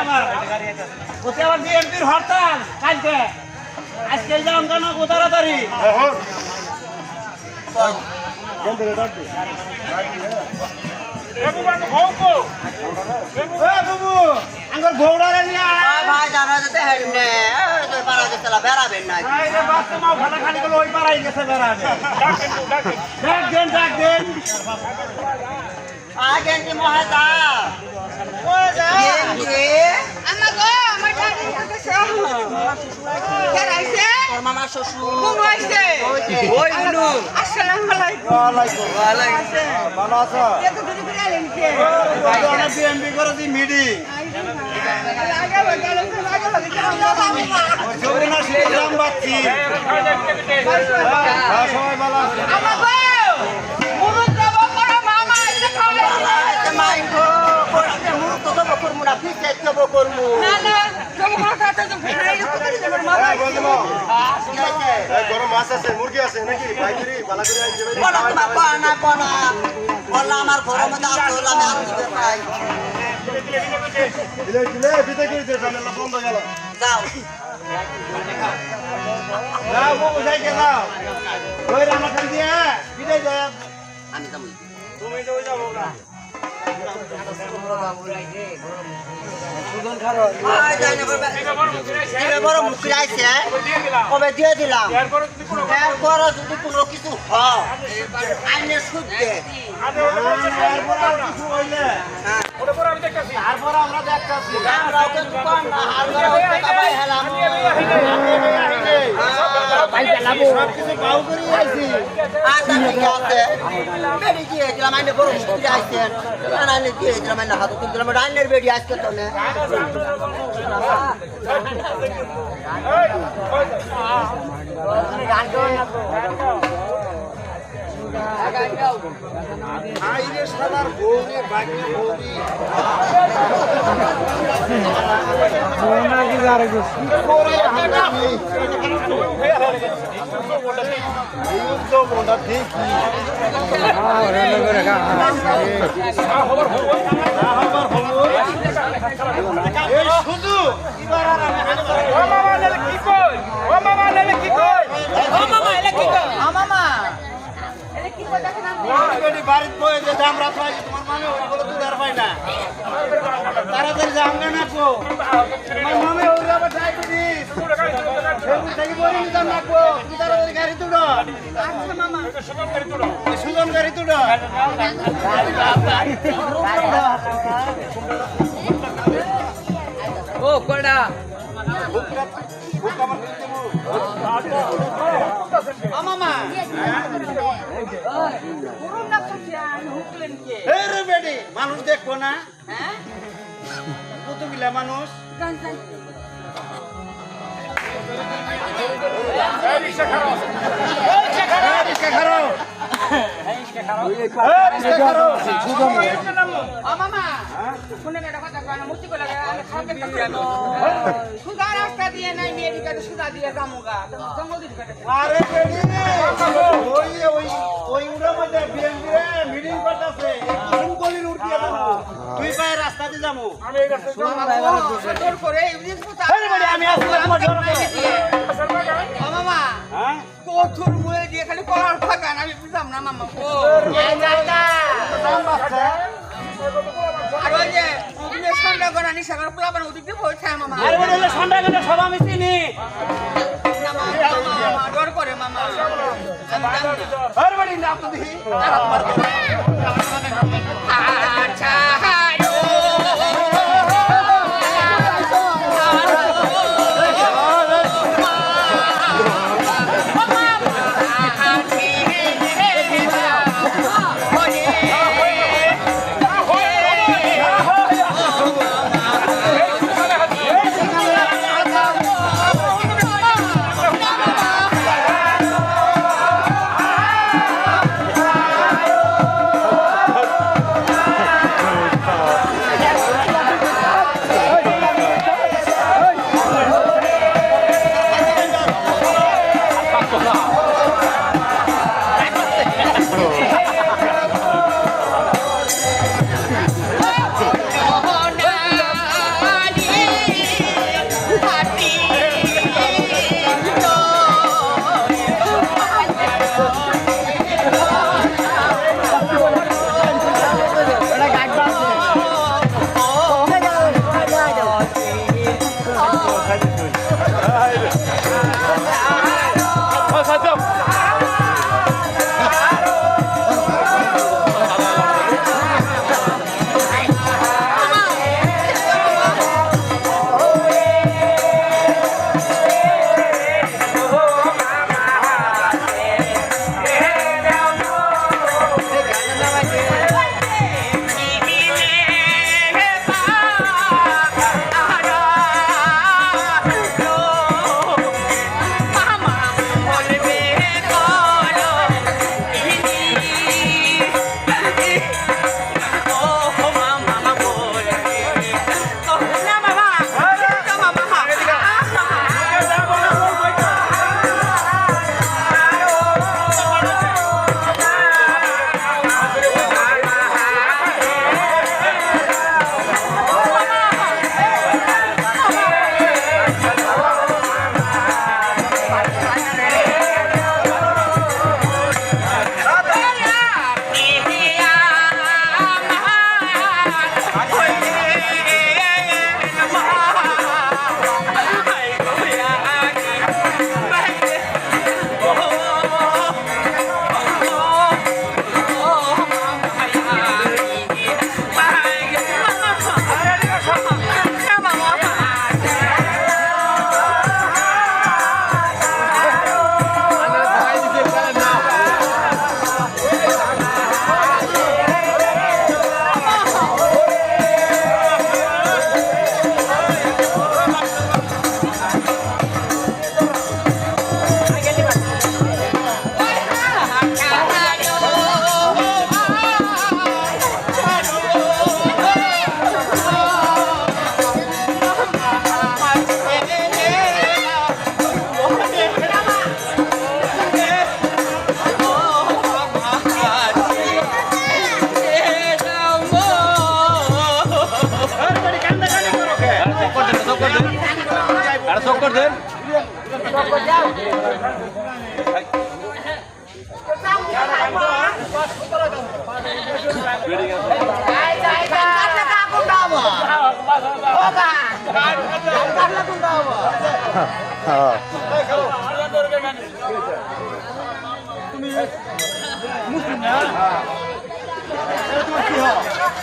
আমার ওতে আবার বিএনপির হরতাল কালকে। আজকে যাও কেন তাড়াতাড়ি। আগে মহাদা আমার গো আমার দাদি কাছে কে রাইছে তোর মামা শ্বশুর গরম মাছ আছে মুরগি আছে নাকি? বাইকেরি বালা করে আমার করে দে ঝামেলা বন্ধ গেল। যাও। যাও বাবু যাইকে যাও। ওই রান্না দিয়ে বিদায় দেয় আমি তুমি তো যাব না বড় মুশকিল আইছে কবে দিয়ে দিলাম এরপর যদি কোনো কিছু হয় আইনে সুদ দেয় কিছু হ্যাঁ তারপর আমরা দেখতেছি। আমরা ওকে দোকান না হালকা টাকা পাই হেলাম। সব কিছু বাউ করে আইছি। আচ্ছা ঠিক আছে? বেড়ি দিয়ে দিলাম আইনে বড় মুশকিল আইছে। আইনে দিয়ে দিলাম আইনে হাতে তুলে দিলাম আইনের বেড়ি আজকে তো না। আইরে শালার বউরে বাগনে করে হাঁটামি এই তো মোটা দেখি এই বাড়িতে বয়ে যে দাম রাখা আছে তোমার মামে ওগুলো তুই আর পাই না। তাড়াতাড়ি যাম না নাকবো তোমার মামে ওগুলো আবার ডায়াবেটিস সেগুলো থেকে বলে নিতাম নাকবো তুমি তাড়াতাড়ি গাড়ি তুলো। আচ্ছা মামা। ওই সুজন গাড়ি তুলো। ও কয়টা ও মানুষ দেখব না? হ্যাঁ? কতগুলা মানুষ? রিক্সা খারো রিক্সা খারো মামা আমি আসলে তোমার জন্য মামা হ্যাঁ? কঠোর মুয়ে দিয়ে খালি ফাঁকান আমি বুঝলাম না মামা ও আর ওই যে ওগুলো সন্ধ্যা করা নিশা করে পোলাপান ওদিক দিয়ে বলছে মামা আরে বেটি সন্ধ্যা গেলে সব আমি চিনি না, মামা, মামা, ডর করে মামা আমি জানি না। আরে বেটি না তো Haydi. Haydi. করছেন মুসলিম না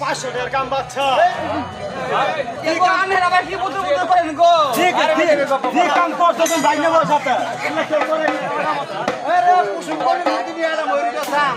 পাঁচশো টাকার কাম বাচ্চা কাম করছ তুমি বাইক নেব সাথে কুসুম করে দিবি আর মরিটা সাম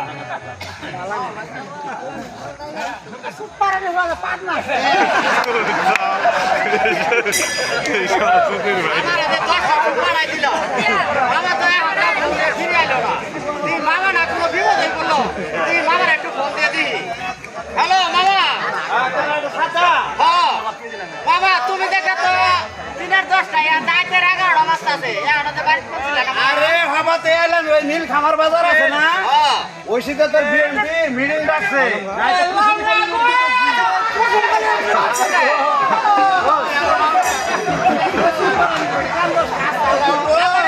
মামা না কোনো বিপদ হয়ে পড়ল মামার একটু ফোন দিয়ে দিই হ্যালো মামা কামাতে এলেন ওই নীল খামার বাজার আছে হ্যাঁ। তোর বিএনপি মিডিল ডাকছে। হ্যাঁ। হ্যাঁ।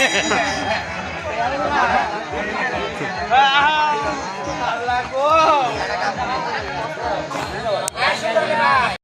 Yeah.